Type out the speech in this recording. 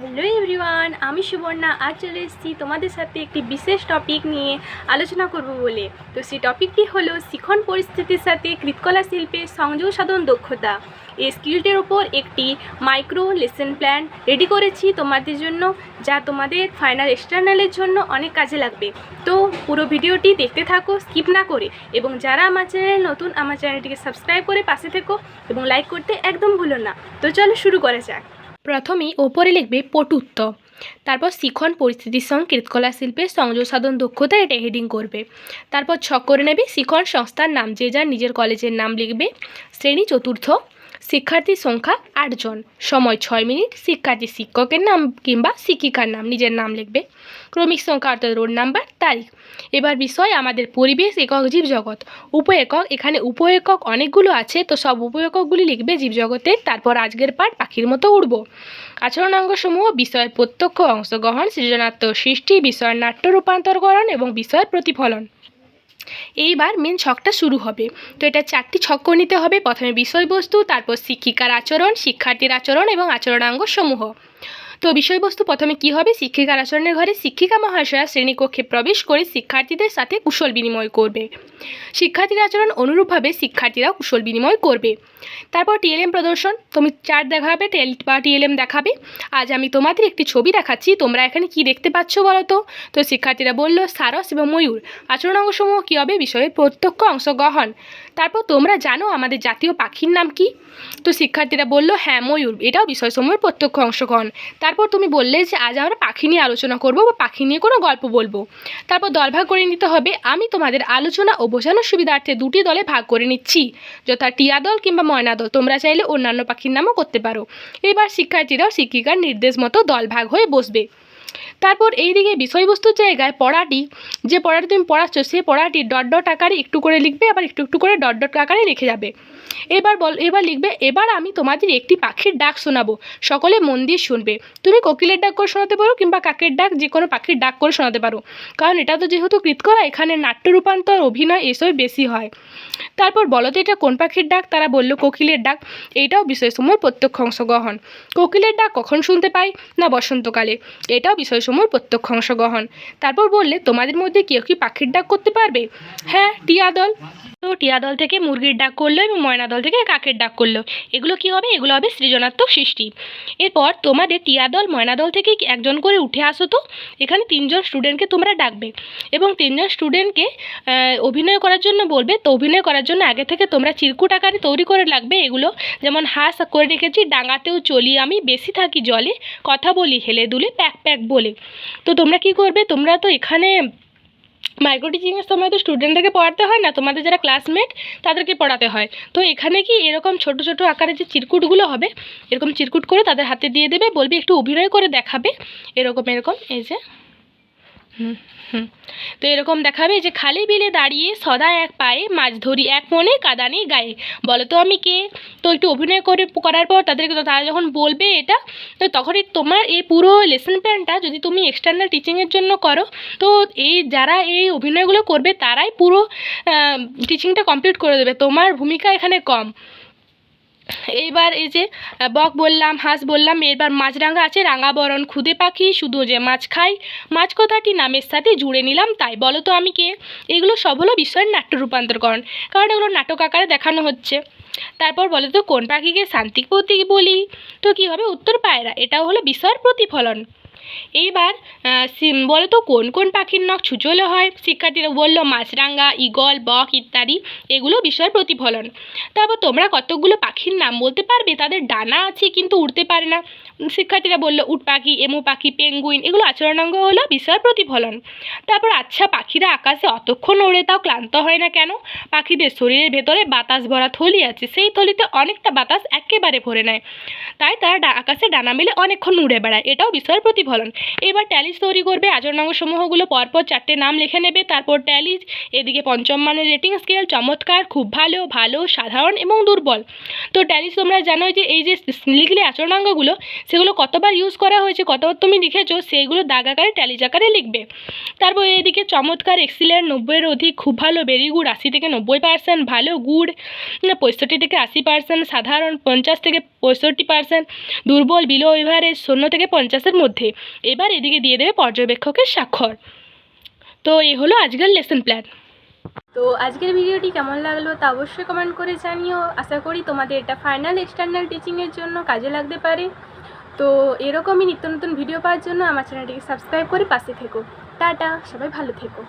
Hello everyone, আমি সুবর্ণা। আজ চলে এসেছি তোমাদের সাথে একটি বিশেষ টপিক নিয়ে আলোচনা করব বলে। তো সেই টপিকটি হলো শিখন পরিস্থিতির সাথে কৃতকলা শিল্পের সংযোগ সাধন দক্ষতা। এই স্কিলটির ওপর একটি মাইক্রো লেসন প্ল্যান রেডি করেছি তোমাদের জন্য, যা তোমাদের ফাইনাল এক্সটার্নালের জন্য অনেক কাজে লাগবে। তো পুরো ভিডিওটি দেখতে থাকো স্কিপ না করে। এবং যারা আমার চ্যানেল নতুন, আমার চ্যানেলটিকে সাবস্ক্রাইব করে পাশে থেকো এবং লাইক করতে একদম ভুলো না। তো চলো শুরু করা যাক। প্রথমেই ওপরে লিখবে পটুত্ব। তারপর শিখন পরিস্থিতির সঙ্গে কৃতকলা শিল্পের সংযোগ সাধন দক্ষতা এটা হেডিং করবে। তারপর ছক করে নেবে শিখন সংস্থার নাম, যে যার নিজের কলেজের নাম লিখবে। শ্রেণি চতুর্থ। শিক্ষার্থীর সংখ্যা আটজন। সময় ছয় মিনিট। শিক্ষার্থী শিক্ষকের নাম কিংবা শিক্ষিকার নাম, নিজের নাম লিখবে। ক্রমিক সংখ্যা অর্থাৎ রোড নাম্বার, তারিখ। এবার বিষয় আমাদের পরিবেশ একক জীবজগৎ। উপ একক এখানে উপ একক অনেকগুলো আছে, তো সব উপ এককগুলি লিখবে জীবজগতের তারপর আজকের পাঠ পাখির মতো উড়ব। আচরণাঙ্গসমূহ, বিষয়ের প্রত্যক্ষ অংশগ্রহণ, সৃজনাত্মক সৃষ্টি, বিষয়ের নাট্য রূপান্তরকরণ এবং বিষয়ের প্রতিফলন। এইবার মেন ছকটা শুরু হবে। তো এটা চারটি ছক করে নিতে হবে। প্রথমে বিষয়বস্তু, তারপর শিক্ষিকার আচরণ, শিক্ষার্থীর আচরণ এবং আচরণাঙ্গ সমূহ তো বিষয়বস্তু প্রথমে কি হবে? শিক্ষিকার আচরণের ঘরে শিক্ষিকা মহাশয়া শ্রেণীকক্ষে প্রবেশ করে শিক্ষার্থীদের সাথে কুশল বিনিময় করবে। শিক্ষার্থীর আচরণ অনুরূপভাবে শিক্ষার্থীরাও কুশল বিনিময় করবে। তারপর টিএলএম প্রদর্শন। তুমি চার্ট দেখাবে, টেল বা টিএলএম দেখাবে। আজ আমি তোমাদের একটি ছবি দেখাচ্ছি। তোমরা এখানে কি দেখতে পাচ্ছ বলো তো? তো শিক্ষার্থীরা বলল, সারস এবং ময়ূর। আচরণ অংশসমূহ কী হবে? বিষয়ে প্রত্যক্ষ অংশগ্রহণ। তারপর তোমরা জানো আমাদের জাতীয় পাখির নাম কি? তো শিক্ষার্থীরা বলল হ্যাঁ ময়ূর। এটাও বিষয়সমূহের প্রত্যক্ষ অংশগ্রহণ তারপর তুমি বললে যে, আজ আমরা পাখি নিয়ে আলোচনা করব বা পাখি নিয়ে কোনো গল্প বলব। তারপর দল ভাগ করে নিতে হবে, আমি তোমাদের আলোচনা ও বোঝানোর সুবিধার্থে দুটি দলে ভাগ করে নিচ্ছি, যথা টিয়া দল কিংবা ময়না দল। তোমরা চাইলে অন্যান্য পাখির নামও করতে পারো। এবার শিক্ষার্থীরাও শিক্ষিকার নির্দেশ মতো দল ভাগ হয়ে বসবে। তারপর এইদিকে বিষয়বস্তুর জায়গায় পড়াটি, যে পড়াটি তুমি পড়াচ্ছ সেই পড়াটি ডট ডট আকারে একটু করে লিখবে, আবার একটু একটু করে ডট ডট আকারে লিখে যাবে। এবার বল, এবার লিখবে, এবার আমি তোমাদের একটি পাখির ডাক শোনাবো। সকলে মন দিয়ে শুনবে। তুমি কোকিলের ডাক করে শোনাতে পারো কিংবা কাকের ডাক যে কোনো পাখির ডাক করে শোনাতে পারো। কারণ এটা তো যেহেতু কৃতকরা, এখানে নাট্য রূপান্তর, অভিনয় এসব বেশি হয়। তারপর বলো তো এটা কোন পাখির ডাক? তারা বলল, কোকিলের ডাক। এইটাও সময় প্রত্যক্ষ অংশগ্রহণ। কোকিলের ডাক কখন শুনতে পাই? না বসন্তকালে। এটাও বিষয়সমূহের প্রত্যক্ষ অংশগ্রহণ তারপর বললে, তোমাদের মধ্যে কেউ কি পাখির ডাক করতে পারবে? হ্যাঁ টিয়া দল। তো টিয়া দল থেকে মুরগির ডাক করল এবং ময়না দল থেকে কাকের ডাক করল। এগুলো কি হবে? এগুলো হবে সৃজনাত্মক সৃষ্টি। এরপর তোমাদের টিয়া দল, ময়না দল থেকে একজন করে উঠে আসো তো। এখানে তিনজন স্টুডেন্টকে তোমরা ডাকবে এবং তিনজন স্টুডেন্টকে অভিনয় করার জন্য বলবে, তো অভিনয় করার জন্য আগে থেকে তোমরা চিরকুট আকারে তৈরি করে লাগবে এগুলো যেমন হাঁস করে রেখেছি, ডাঙাতেও চলি আমি, বেশি থাকি জলে, কথা বলি, হেলে দুলে, প্যাক প্যাক বলে। তো তোমরা কি করবে? তোমরা তো এখানে মাইক্রো টিচিংয়ের সময় তো স্টুডেন্টদেরকে পড়াতে হয় না, তোমাদের যারা ক্লাসমেট তাদেরকে পড়াতে হয়। তো এখানে কি এরকম ছোট ছোট আকারে যে চিরকুটগুলো হবে, এরকম চিরকুট করে তাদের হাতে দিয়ে দেবে, বলবে একটু অভিনয় করে দেখাবে, এরকম এরকম, এই যে। তো এরকম দেখাবে যে খালি বিলে দাঁড়িয়ে সদা এক পায়ে, মাছ ধরি এক মনে, কাদানি গায়ে। বলো তো আমি কে? তো একটু অভিনয় করে করার পর তাদেরকে তারা যখন বলবে এটা, তো তখনই তোমার এই পুরো লেসন প্ল্যানটা যদি তুমি এক্সটার্নাল টিচিংয়ের জন্য করো, তো এই যারা এই অভিনয়গুলো করবে তারাই পুরো টিচিংটা কমপ্লিট করে দেবে। তোমার ভূমিকা এখানে কম। এইবার এই যে বক বললাম, হাঁস বললাম, এবার মাছরাঙা আছে রাঙাবরণ খুদে পাখি, শুধু যে মাছ খাই। মাছ কথাটি নামের সাথে জুড়ে নিলাম, তাই বলো তো আমি কে? এগুলো সব হলো বিষয়ের নাট্য রূপান্তরকরণ, কারণ এগুলো নাটক আকারে দেখানো হচ্ছে। তারপর বলে তো, কোন পাখিকে শান্তিক প্রতীক বলি? তো কী হবে উত্তর পায়রা, এটাও হলো বিষয়ের প্রতিফলন। এইবার বলো তো কোন কোন পাখির নখ ছুচলো হয়? শিক্ষার্থীরা বলল, মাছরাঙা, ঈগল, বক ইত্যাদি, এগুলো বিষয়ের প্রতিফলন। তারপর তোমরা কতগুলো পাখির নাম বলতে পারবে? তাদের ডানা আছে, কিন্তু উড়তে পারে না। শিক্ষার্থীরা বলল, উট পাখি, এমু পাখি, পেঙ্গুইন, এগুলো আচরণাঙ্গ হলো বিষয়ের প্রতিফলন। তারপর আচ্ছা পাখিরা আকাশে অতক্ষণ ওড়ে, তাও ক্লান্ত হয় না কেন? পাখিদের শরীরের ভেতরে বাতাস ভরা থলি আছে, সেই থলিতে অনেকটা বাতাস একেবারে ভরে নেয়। তাই তারা আকাশে ডানা মেলে অনেকক্ষণ উড়ে বেড়ায়, এটাও বিষয়ের প্রতিফলন। এবার ট্যালিজ তৈরি করবে আচরণাঙ্গ সমূহগুলো, পরপর চারটে নাম লিখে নেবে, তারপর ট্যালিজ, এদিকে পঞ্চম মানের রেটিং স্কেল চমৎকার, খুব ভালো ভালো, সাধারণ এবং দুর্বল। তো ট্যালিজ তোমরা জানোই যে এই যে লিখলে আচরণাঙ্গগুলো, সেগুলো কতবার ইউজ করা হয়েছে, কতবার তুমি লিখেছো, সেইগুলো দাগ আকারে ট্যালিজ আকারে লিখবে। তারপর এদিকে চমৎকার এক্সিলেন্ট নব্বইয়ের অধিক, খুব ভালো ভেরি গুড আশি থেকে নব্বই পার্সেন্ট ভালো গুড পঁয়ষট্টি থেকে আশি পার্সেন্ট সাধারণ, পঞ্চাশ থেকে পঁয়ষট্টি পার্সেন্ট দুর্বল বিলো এভারেজ শূন্য থেকে পঞ্চাশের মধ্যে। এবার এদিকে দিয়ে দেবে পর্যবেক্ষকের স্বাক্ষর। তো এই হলো আজকের লেসন প্ল্যান তো আজকের ভিডিওটি কেমন লাগল তা অবশ্যই কমেন্ট করে জানিও। আশা করি তোমাদের এটা ফাইনাল এক্সটার্নাল টিচিংয়ের জন্য কাজে লাগতে পারে। তো এরকমই নিত্য নতুন ভিডিও পাওয়ার জন্য আমার চ্যানেলটিকে সাবস্ক্রাইব করে পাশে থেকো। টাটা, সবাই ভালো থেকো।